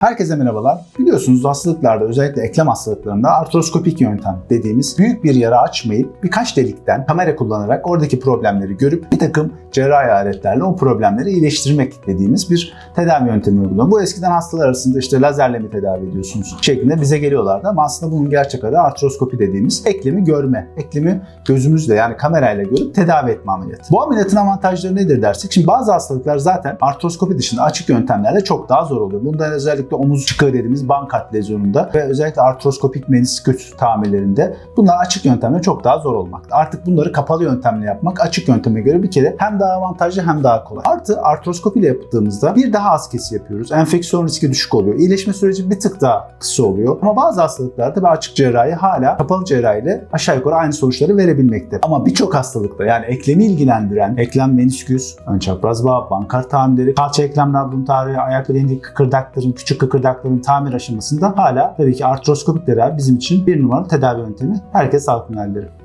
Herkese merhabalar. Biliyorsunuz hastalıklarda özellikle eklem hastalıklarında artroskopik yöntem dediğimiz büyük bir yara açmayıp birkaç delikten kamera kullanarak oradaki problemleri görüp bir takım cerrahi aletlerle o problemleri iyileştirmek dediğimiz bir tedavi yöntemi uyguluyor. Bu eskiden hastalar arasında işte lazerle mi tedavi ediyorsunuz şeklinde bize geliyorlardı ama aslında bunun gerçek adı artroskopi dediğimiz eklemi görme, eklemi gözümüzle yani kamerayla görüp tedavi etme ameliyatı. Bu ameliyatın avantajları nedir dersek şimdi bazı hastalıklar zaten artroskopi dışında açık yöntemlerle çok daha zor oluyor. Bunda özellikle omuz çıkığı dediğimiz bankat lezyonunda ve özellikle artroskopik menisküs tamirlerinde bunlar açık yöntemle çok daha zor olmakta. Artık bunları kapalı yöntemle yapmak açık yönteme göre bir kere hem daha avantajlı hem daha kolay. Artı artroskopi ile yaptığımızda bir daha az kesi yapıyoruz. Enfeksiyon riski düşük oluyor. İyileşme süreci bir tık daha kısa oluyor. Ama bazı hastalıklarda ve açık cerrahi hala kapalı cerrahiyle aşağı yukarı aynı sonuçları verebilmekte. Ama birçok hastalıkta yani eklemi ilgilendiren eklem menisküs, ön çapraz bağ, bankar tamirleri, kalça eklem labrum tarihi, ayak bileğindeki kıkırdakların, küçük kıkırdakların tamir aşamasında hala tabii ki artroskopik tedavi bizim için bir numaralı tedavi yöntemi. Herkes sağlıklı halleri.